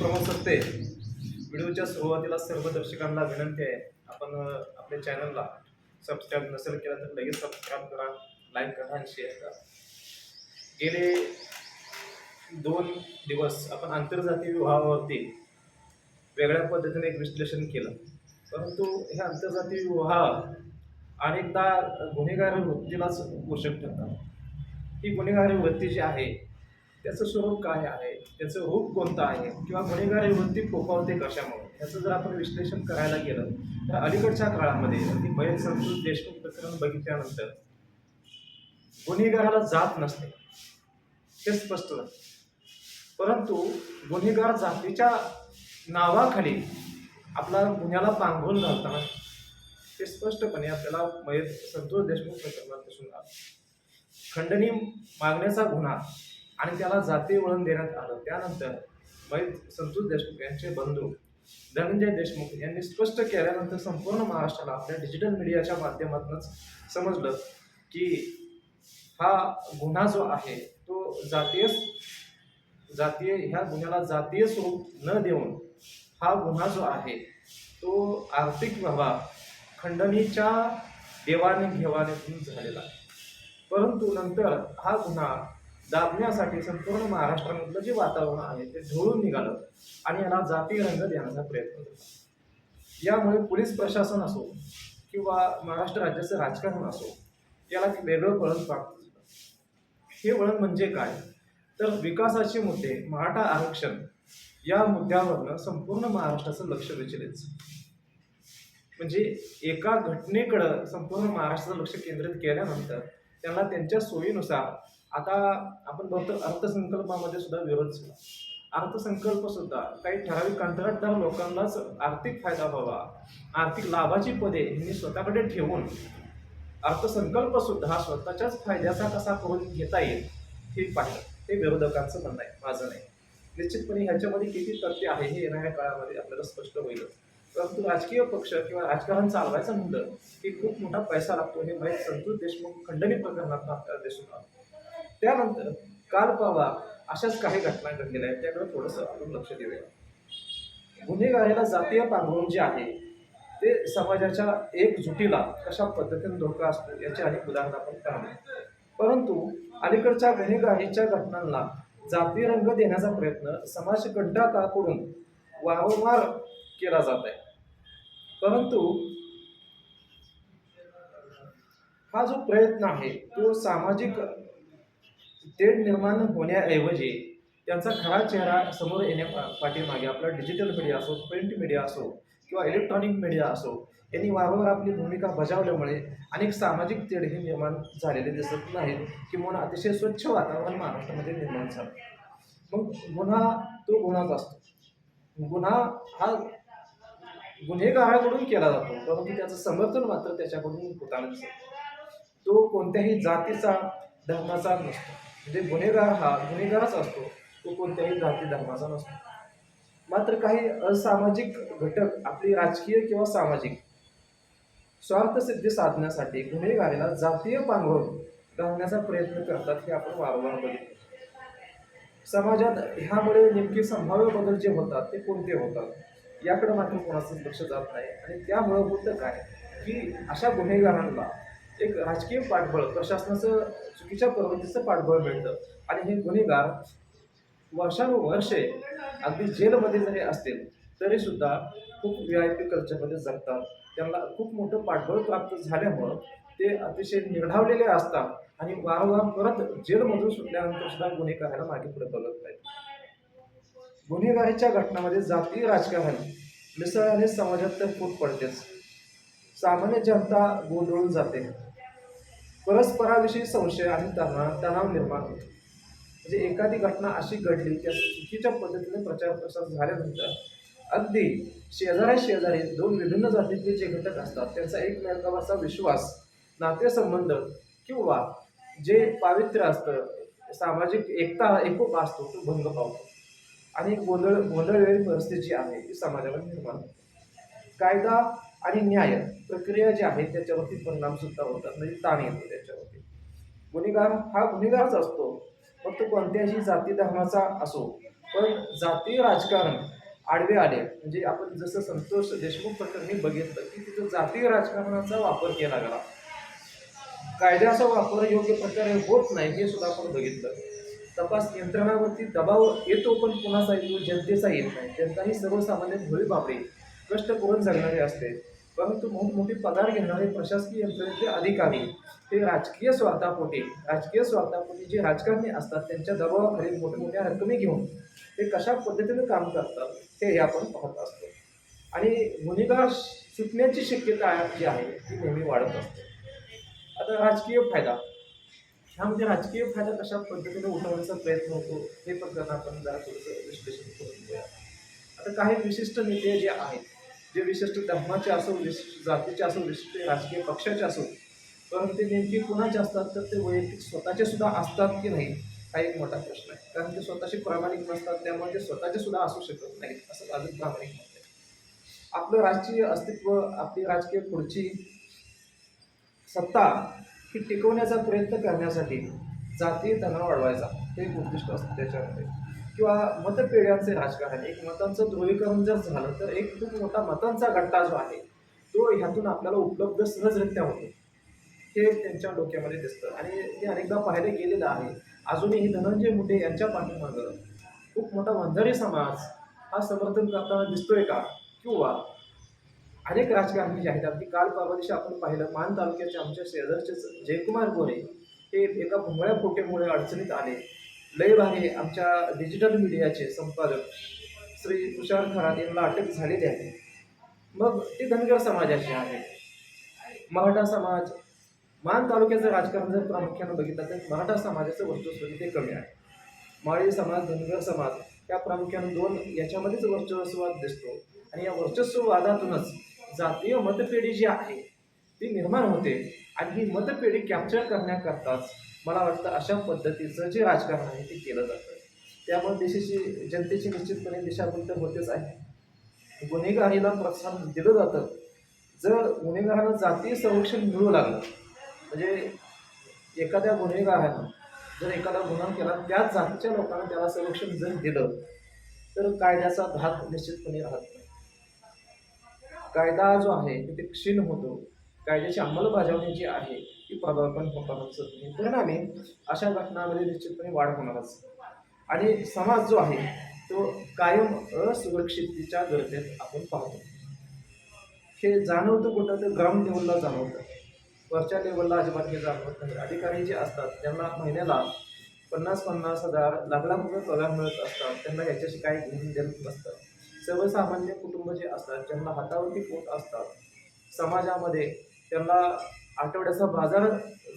प्रमोद सत्ते. व्हिडिओच्या सुरुवातीला सर्व दर्शकांना विनंती आहे आपण आपल्या चॅनलला सबस्क्राईब नसेल केलं तर लगेच सबस्क्राईब करा लाईक करा आणि शेअर करा. गेले दोन दिवस आपण आंतरजातीय विवाहावरती वेगळ्या पद्धतीने एक विश्लेषण केलं. परंतु हे आंतरजातीय विवाह अनेकदा गुन्हेगारी वृत्तीलाच पोषक ठरतात. ही गुन्हेगारी वृत्ती जी आहे त्याचं स्वरूप काय आहे? त्याचं रूप कोणतं आहे? किंवा गुन्हेगारी वृत्ती फोफावते कशामुळे? याचं जर आपण विश्लेषण करायला गेलं तर अलीकडच्या काळामध्ये अगदी बैल संतोष देशमुख प्रकरण बघितल्यानंतर गुन्हेगाराला जात नसते. हे स्पष्ट झालं. परंतु गुन्हेगार जातीच्या नावाखाली आपला गुन्ह्याला पांघरून घालताना ते स्पष्टपणे आपल्याला मयत संतोष देशमुख प्रकरणात दिसून आलं. खंडणी मागण्याचा गुन्हा आणि त्याला जाती वळण देण्यात आलं. त्यानंतर वैद संतोष देशमुख यांचे बंधू धनंजय देशमुख यांनी स्पष्ट केल्यानंतर संपूर्ण महाराष्ट्राला आपल्या डिजिटल मीडियाच्या माध्यमातूनच समजलं की हा गुन्हा जो आहे तो जातीय जातीय ह्या गुन्ह्याला जातीय स्वरूप न देऊन हा गुन्हा जो आहे तो आर्थिक व्यवहार खंडणीच्या देवाने घेवाणीतून झालेला परंतु नंतर हा गुन्हा दाबण्यासाठी संपूर्ण महाराष्ट्रामधलं जे वातावरण आहे ते झोळून निघालं आणि याला जाती रंग देण्याचा प्रयत्न केला यामुळे पोलीस प्रशासन असो किंवा महाराष्ट्र राज्याचं राजकारण असो याला एक वेगळं वळण प्राप्त झालं. हे वळण म्हणजे काय? तर विकासाचे मुद्दे मराठा आरक्षण या मुद्द्यावरनं संपूर्ण महाराष्ट्राचं लक्ष विचलित म्हणजे एका घटनेकडं संपूर्ण महाराष्ट्राचं लक्ष केंद्रित केल्यानंतर त्यांना त्यांच्या सोयीनुसार आता आपण बघतो अर्थसंकल्पामध्ये सुद्धा विरोध झाला अर्थसंकल्प सुद्धा काही ठराविक कंत्राटदार लोकांनाच आर्थिक फायदा व्हावा आर्थिक लाभाची पदे यांनी स्वतःकडे ठेवून अर्थसंकल्प सुद्धा स्वतःच्याच फायद्याचा कसा करून घेता येईल हे पाहिलं. हे विरोधकांचं म्हणणं आहे माझं नाही. निश्चितपणे ह्याच्यामध्ये किती तथ्य आहे हे येणाऱ्या काळामध्ये आपल्याला स्पष्ट होईल. परंतु राजकीय पक्ष किंवा राजकारण चालवायचं म्हणलं की खूप मोठा पैसा लागतो हे माहीत संतोष देशमुख खंडणी प्रकरणात आपल्याला दिसून आलं. त्यानंतर काल परवा अशाच काही घटना घडलेल्या आहेत त्याकडे थोडंसं आपण लक्ष देऊया. गुन्हेगारीला जातीय पांघरून जे आहे ते समाजाच्या एकजुटीला कशा पद्धतीने धोका असतो याची अनेक उदाहरणं आपण पाहिली परंतु अलीकडच्या गुन्हेगारीच्या घटनांना जातीय रंग देण्याचा प्रयत्न समाजकंटकाकडून वारंवार केला जात आहे. परंतु हा जो प्रयत्न आहे तो सामाजिक तेढ निर्माण होण्याऐवजी त्यांचा खरा चेहरा समोर येण्या पा- पाठीमागे आपला डिजिटल मीडिया असो प्रिंट मीडिया असो किंवा इलेक्ट्रॉनिक मीडिया असो यांनी वारंवार आपली भूमिका बजावल्यामुळे अनेक सामाजिक तेढ हे निर्माण झालेले दिसत नाहीत किंवा अतिशय स्वच्छ वातावरण महाराष्ट्रामध्ये निर्माण झालं. मग गुन्हा तो गुन्हाच असतो. गुन्हा हा गुन्हेगाराकडून केला जातो परंतु त्याचं समर्थन मात्र त्याच्याकडून होताना दिसत तो कोणत्याही जातीचा धर्माचा नसतो. म्हणजे गुन्हेगार हा गुन्हेगारच असतो. तो कोणत्याही जाती धर्माचा नसतो. मात्र काही असामाजिक घटक आपली राजकीय किंवा सामाजिक स्वार्थसिद्धी साधण्यासाठी गुन्हेगारीला जातीय पांघरून घालण्याचा प्रयत्न करतात हे आपण वारंवार बघितलं. समाजात ह्यामुळे नेमके संभाव्य बदल जे होतात ते कोणते होतात? याकडे मात्र कोणाचंच लक्ष जात नाही. आणि त्यामुळं होतं काय? की अशा गुन्हेगारांना एक राजकीय पाठबळ प्रशासनाचं चुकीच्या प्रवृत्तीचं पाठबळ मिळतं. आणि हे गुन्हेगार वर्षानुवर्षे अगदी जेलमध्ये जरी असतील तरी सुद्धा खूप व्ही आय पी कल्चरमध्ये जगतात. त्यांना खूप मोठं पाठबळ प्राप्त झाल्यामुळं ते अतिशय निर्ढावलेले असतात आणि वारंवार परत जेलमधून सुटल्यानंतर सुद्धा गुन्हे करायला मागे पुढे बघत नाहीत. गुन्हेगारीच्या घटनामध्ये जातीय राजकारण मिसळल्याने समाजात तर फूट पडतेच. सामान्य जनता गोंधळून जाते. परस्पराविषयी संशय आणि तणाव तणाव निर्माण होतो. म्हणजे एखादी घटना अशी घडली की चुकीच्या पद्धतीने प्रचार प्रसार झाल्यानंतर अगदी शेजाऱ्या शेजारी दोन विभिन्न जातीतले जे घटक असतात त्यांचा एकमेकावरचा विश्वास नातेसंबंध किंवा जे पावित्र्य असतं सामाजिक एकता एकोपा असतो तो भंग पावतो. आणि गोंधळ गोंधळलेली परिस्थिती जी आहे ती समाजामध्ये निर्माण होते. कायदा आणि न्याय प्रक्रिया जी आहे त्याच्यावरती परिणाम सुद्धा होतात म्हणजे ताण येतो त्याच्यावरती. गुन्हेगार हा गुन्हेगारच असतो. फक्त कोणत्याही जाती धर्माचा असो पण जातीय राजकारण आडवे आले. म्हणजे आपण जसं संतोष देशमुख प्रकरणी बघितलं की तिथं जातीय राजकारणाचा वापर केला गेला. कायद्याचा वापर योग्य प्रकारे होत नाही हे सुद्धा आपण बघितलं. तपास यंत्रणावरती दबाव येतो पण कुणाचा येतो जनतेचा येत नाही. जनता ही सर्वसामान्य भोळी बापडी कष्ट करून जगणारे असते. परंतु मोठमोठे पगार घेणारे प्रशासकीय यंत्रणेचे अधिकारी ते राजकीय स्वार्थापोटी राजकीय स्वार्थापोटी जे राजकारणी असतात त्यांच्या दबावाखाली मोठमोठ्या रकमी घेऊन ते कशा पद्धतीने काम करतात हे आपण पाहत असतो. आणि गुन्हेगार सुटण्याची शक्यता जी आहे ती नेहमी वाढत असते. आता राजकीय फायदा. ह्यामध्ये राजकीय फायदा कशा पद्धतीने उठवण्याचा प्रयत्न होतो हे पण आपण जरा थोडंसं विश्लेषण करून घेऊया. आता काही विशिष्ट नेते जे आहेत जे विशिष्ट धर्माचे असो विशिष्ट जातीचे असो विशिष्ट राजकीय पक्षाचे असो परंतु ते नेमके कुणाचे असतात तर ते वैयक्तिक स्वतःचे सुद्धा असतात की नाही हा एक मोठा प्रश्न आहे. कारण ते स्वतःशी प्रामाणिक नसतात त्यामुळे ते स्वतःचे सुद्धा असू शकत नाहीत असं अजून प्रामाणिक मत आहे. आपलं राजकीय अस्तित्व आपली राजकीय पुढची सत्ता ही टिकवण्याचा प्रयत्न करण्यासाठी जातीय तणाव वाढवायचा हे एक उद्दिष्ट असतं त्याच्यामध्ये. किंवा मतपेढ्यांचे राजकारण एक मतांचं ध्रुवीकरण जर झालं तर एक खूप मोठा मतांचा गट्टा जो आहे तो ह्यातून आपल्याला उपलब्ध सहजरित्या होतो. हे त्यांच्या डोक्यामध्ये दिसतं. आणि हे अनेकदा पाहिले गेलेलं आहे अजूनही धनंजय मुंडे यांच्या पाठीमागं खूप मोठा वंजारी समाज हा समर्थन करताना दिसतोय का? किंवा अनेक राजकारणी जे आहेत अगदी काल परवा दिवशी आपण पाहिलं मान तालुक्याचे आमच्या शेजारचेच जयकुमार गोरे हे एका भोंगळ्या फोटेमुळे अडचणीत आले. लय भारी आमच्या डिजिटल मीडियाचे संपादक श्री तुषार खरात यांना अटक झालेली आहे. मग ते धनगर समाजाचे आहे. मराठा समाज मान तालुक्याचं राजकारण जर प्रामुख्यानं बघितलं तर मराठा समाजाचं वर्चस्व तिथे कमी आहे. माळी समाज धनगर समाज या प्रामुख्यानं दोन याच्यामध्येच वर्चस्ववाद दिसतो. आणि या वर्चस्ववादातूनच जातीय मतपेढी जी आहे ती निर्माण होते. आणि ही मतपेढी कॅप्चर करण्याकरताच मला वाटतं अशा पद्धतीचं जे राजकारण आहे ते केलं जातं. त्यामुळे देशाची जनतेची निश्चितपणे दिशाभूल तर होतेच आहे. गुन्हेगारीला प्रोत्साहन दिलं जातं. जर गुन्हेगारांना जातीय संरक्षण मिळू लागलं म्हणजे एखाद्या गुन्हेगारानं जर एखादा गुन्हा केला त्याच जातीच्या लोकांना त्याला संरक्षण जर दिलं तर कायद्याचा धाक निश्चितपणे राहत नाही. कायदा जो आहे ते क्षीण होतो. कायद्याची अंमलबजावणी जी आहे ती पदार्पण होताना नाही परिणामी अशा घटनांमध्ये निश्चितपणे वाढ होणारच. आणि समाज जो आहे तो कायम असुरक्षिततेच्या गरजेत आपण पाहतो. हे जाणवतं कुठं? तर ग्राउंड लेवलला जाणवतं. वरच्या लेवलला अजिबात हे जाणवत नाही. अधिकारी जे असतात त्यांना महिन्याला पन्नास पन्नास हजार लाख लाख रुपये पगार मिळत असतात. त्यांना याच्याशी काही घेऊन देत नसतं. सर्वसामान्य कुटुंब जे असतात ज्यांना हातावरती पोट असतात समाजामध्ये त्यांना आठवड्याचा बाजार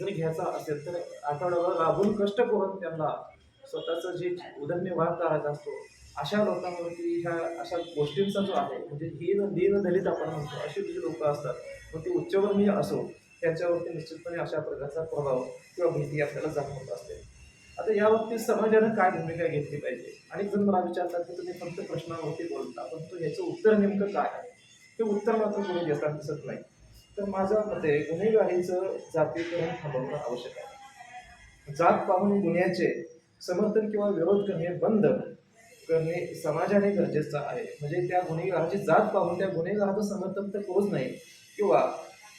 जरी घ्यायचा असेल तर आठवड्यावर राबून कष्ट करून त्यांना स्वतःचं जे उदरनिर्वाह करायचा असतो अशा लोकांवरती ह्या अशा गोष्टींचा जो आहे म्हणजे दीन दीन दलित आपण म्हणतो अशी जी लोकं असतात मग ते उच्चवर्णीय असो त्यांच्यावरती निश्चितपणे अशा प्रकारचा प्रभाव किंवा भीती आपल्याला जाणवत असते. आता या बाबतीत समाजानं काय भूमिका घेतली पाहिजे? अनेक जण मला विचारतात की तुम्ही फक्त प्रश्नावरती बोलता परंतु ह्याचं उत्तर नेमकं काय आहे? ते उत्तर मात्र कोणी देताना दिसत नाही. तर माझ्या मते गुन्हेगारीचं जातीकरण थांबवणं आवश्यक आहे. जात पाहून गुन्ह्याचे समर्थन किंवा विरोध करणे बंद करणे समाजाने गरजेचं आहे. म्हणजे त्या गुन्हेगाराची जात पाहून त्या गुन्हेगाराचं समर्थन तर करूच नाही किंवा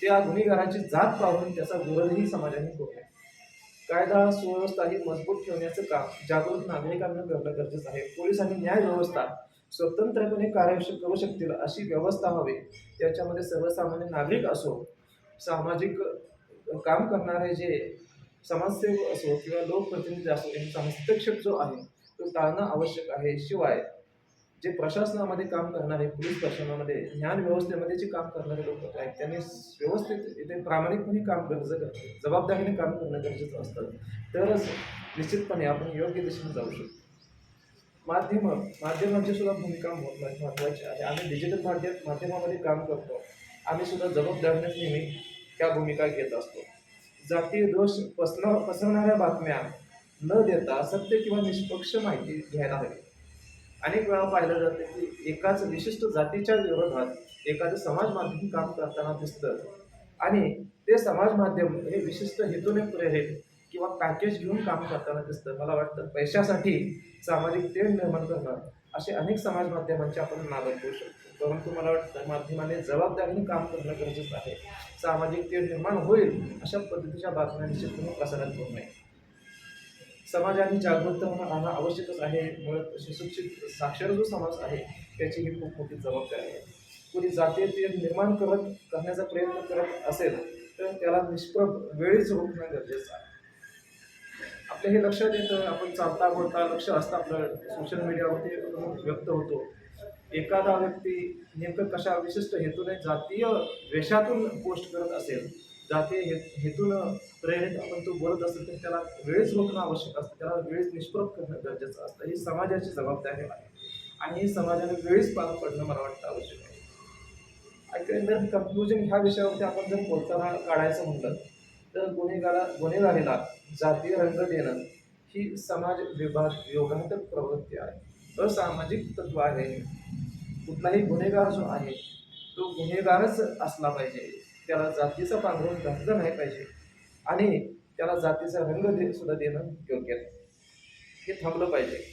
त्या गुन्हेगाराची जात पाहून त्याचा विरोधही समाजाने करू नये. कायदा सुव्यवस्था ही मजबूत ठेवण्याचं काम जागरूक नागरिकांना करणं गरजेचं आहे. पोलिसांनी न्याय व्यवस्था स्वतंत्रपणे कार्य करू शकतील अशी व्यवस्था हवी. त्याच्यामध्ये सर्वसामान्य नागरिक असो सामाजिक काम करणारे जे समाजसेवक असो किंवा लोकप्रतिनिधी असो यांचा हस्तक्षेप जो आहे तो टाळणं आवश्यक आहे. शिवाय जे प्रशासनामध्ये काम करणारे पोलीस प्रशासनामध्ये ज्ञान व्यवस्थेमध्ये जे काम करणारे लोक आहेत त्यांनी व्यवस्थित इथे प्रामाणिकपणे काम गरजेचं जबाबदारीने काम करणं गरजेचं असतं. तरच निश्चितपणे आपण योग्य दिशेने जाऊ शकतो. माध्यमं माध्यमांची सुद्धा भूमिका महत्वा- महत्त्वाची. आहे आम्ही डिजिटल माध्यम माध्यमामध्ये काम करतो. आम्ही सुद्धा जबाबदारीने नेहमी त्या भूमिका घेत असतो. जातीय दोष पसरव पसरणाऱ्या बातम्या न देता सत्य किंवा निष्पक्ष माहिती घ्यायला हवी. अनेक वेळा पाहिलं जातं की एकाच विशिष्ट जातीच्या विरोधात एखादं समाज माध्यम काम करताना दिसतं. आणि ते समाज माध्यम हे विशिष्ट हेतूने प्रेरित किंवा पॅकेज घेऊन काम करताना दिसतं. मला वाटतं पैशासाठी सामाजिक तेढ निर्माण करणं असे अनेक समाज माध्यमांचे आपण नाव घेऊ शकतो. परंतु मला वाटतं माध्यमाने जबाबदारीने काम करणं गरजेचं आहे. सामाजिक तेढ निर्माण होईल अशा पद्धतीच्या बातम्या निश्चितपणे प्रसारित करू नये. समाजाने जागृत राहणं आवश्यकच आहे. मुळात सुशिक्षित साक्षर जो समाज आहे त्याची ही खूप मोठी जबाबदारी आहे. कोणी जातीय तेढ निर्माण करत करण्याचा प्रयत्न करत असेल तर त्याला निष्प्रभ वेळीच रोखणं गरजेचं आहे. आपलं हे लक्षात येतं आपण चालता बोलता लक्ष असतं आपलं. सोशल मीडियावरती व्यक्त होतो. एखादा व्यक्ती नेमकं कशा विशिष्ट हेतूने जातीय वेषातून पोस्ट करत असेल जातीय हे हेतून प्रेरित आपण तो बोलत असेल तर त्याला वेळेस रोखणं आवश्यक असतं. त्याला वेळेस निष्प्रभ करणं गरजेचं असतं. ही समाजाची जबाबदारी आहे. आणि ही समाजाने वेळीच पार पडणं मला वाटतं आवश्यक आहे. एकंदर कन्क्लुजन ह्या विषयावरती आपण जर बोलताना काढायचं म्हटलं तर गुन्हेगारा गुन्हेगारीला जातीय रंग देणं ही समाज विभाग योगांतर प्रवृत्ती आहे. असामाजिक तत्व आहे. कुठलाही गुन्हेगार जो आहे तो गुन्हेगारच असला पाहिजे. त्याला जातीचा पांघरून घातलं नाही पाहिजे. आणि त्याला जातीचा रंग दे सुद्धा देणं योग्य नाही. हे थांबलं पाहिजे.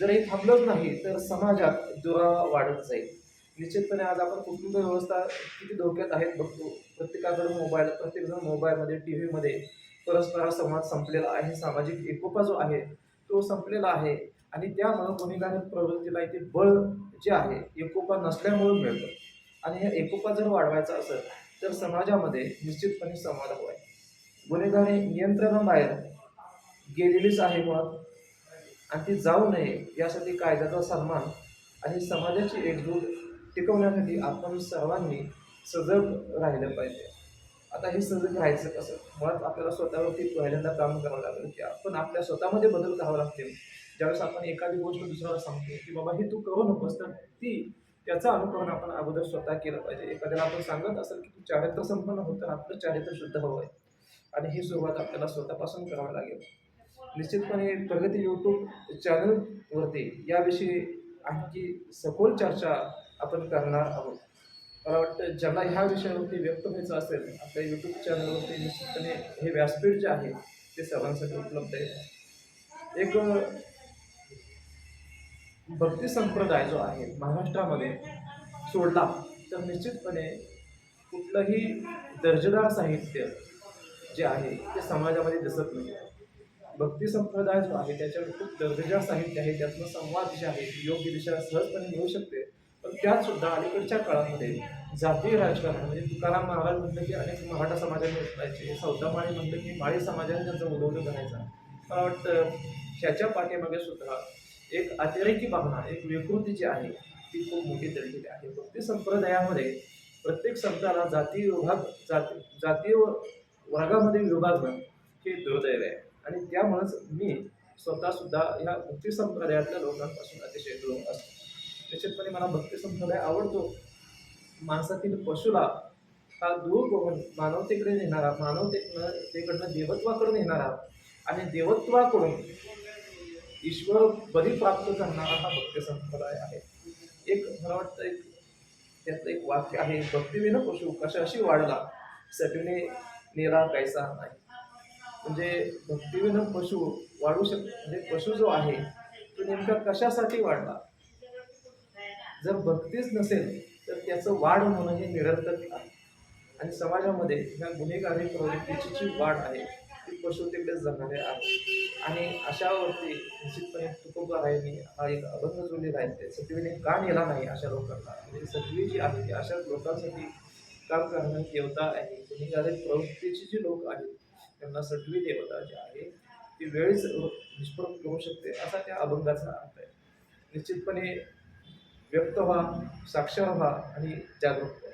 जर हे थांबलंच नाही तर समाजात दुरावा वाढत जाईल. निश्चितपणे आज आपण कुटुंब व्यवस्था किती धोक्यात आहेत बघतो. प्रत्येकाकडे मोबाईल प्रत्येकजण मोबाईलमध्ये टी व्हीमध्ये परस्पर संवाद संपलेला आहे. सामाजिक एकोपा जो आहे तो संपलेला आहे. आणि त्यामुळं गुन्हेगारी प्रवृत्तीला इथे बळ जे आहे एकोपा नसल्यामुळे मिळतं. आणि हे एकोपा जर वाढवायचा असेल तर समाजामध्ये निश्चितपणे संवाद हवा आहे. गुन्हेगारी नियंत्रणाबाहेर गेलेलीच आहे मुळात आणि ती जाऊ नये यासाठी कायद्याचा सन्मान आणि समाजाची एकजूट टिकवण्यासाठी आपण सर्वांनी सजग राहिलं पाहिजे. आता हे सजग राहायचं कसं? मुळात आपल्याला स्वतःवरती पहिल्यांदा काम करावं लागेल की आपण आपल्या स्वतःमध्ये बदल करावे लागतील ज्यावेळेस आपण एखादी गोष्ट दुसऱ्याला सांगतो की बाबा हे तू करू नकोस तर ती त्याचं अनुकरण आपण अगोदर स्वतः केलं पाहिजे. एखाद्याला आपण सांगत असेल की तू चारित्र संपन्न होतं आपलं चारित्र शुद्ध हवं आहे आणि ही सुरुवात आपल्याला स्वतःपासून करावी लागेल. निश्चितपणे प्रगती यूट्यूब चॅनलवरती याविषयी आणखी सखोल चर्चा आपण करणार आहोत. मला वाटतं ज्यांना ह्या विषयावरती व्यक्त व्हायचं असेल आपल्या यूट्यूब चॅनलवरती निश्चितपणे हे व्यासपीठ जे आहे ते सर्वांसाठी उपलब्ध आहे. एक भक्ती संप्रदाय जो आहे महाराष्ट्रामध्ये सोडला तर निश्चितपणे कुठलंही दर्जेदार साहित्य जे आहे ते समाजामध्ये दिसत नाही. भक्ती संप्रदाय जो आहे त्याच्यावर खूप दर्जेदार साहित्य आहे त्यातनं संवाद जे आहे योग्य दिशा सहजपणे मिळू शकते. पण त्यात सुद्धा अलीकडच्या काळामध्ये जातीय राजकारण म्हणजे तुकाराम महाराज म्हटलं की अनेक मराठा समाजाने उचलायचे सौदामाळी म्हटलं की माळी समाजाने त्यांचं उलवलं करायचं मला वाटतं ह्याच्या पाठीमागे सुद्धा एक अतिरेकी भावना एक विकृती जी आहे ती खूप मोठी दडलेली आहे. भक्ती संप्रदायामध्ये प्रत्येक संताला जाती विभाग जाती जातीय वर्गामध्ये विभागणं हे दुर्दैव आहे. आणि त्यामुळंच मी स्वतःसुद्धा या ह्या भक्ती संप्रदायातल्या लोकांपासून अतिशय दूर असतो. निश्चितपणे मला भक्ती संप्रदाय आवडतो. माणसातील पशुला हा दूर करून मानवतेकडे नेणारा मानवतेकडनं देवत्वाकडे नेणारा आणि देवत्वाकडून ईश्वर बरी प्राप्त करणारा हा भक्ती संप्रदाय आहे. एक मला वाटतं एक त्यातलं एक वाक्य आहे भक्तीविन पशु कशाशी वाढला? सटविने निरा कायसा नाही? म्हणजे भक्तीविन पशु वाढू शक म्हणजे पशु जो आहे तो नेमका कशासाठी वाढला? जर भक्तीच नसेल तर त्याचं वाढ होणं हे निरर्थक आहे. आणि समाजामध्ये ह्या गुन्हेगारी प्रवृत्तीची जी वाढ आहे ती पशुतेकडेच जाणारे आहे. आणि अशावरती निश्चितपणे तुकोबारायांनी हा एक अभंग जोडलेला आहे ते सटवीने का नेला नाही अशा लोकांना? म्हणजे सचिवी जी आहे ती अशा लोकांसाठी काम करणं देवता आहे. गुन्हेगारी प्रवृत्तीची जी लोक आहेत त्यांना सटवी देवता जी आहे ती वेळीच निष्प्रभ करू शकते असा त्या अभंगाचा अर्थ आहे. निश्चितपणे व्यक्त व्हा साक्षर व्हा आणि जागरूक व्हा.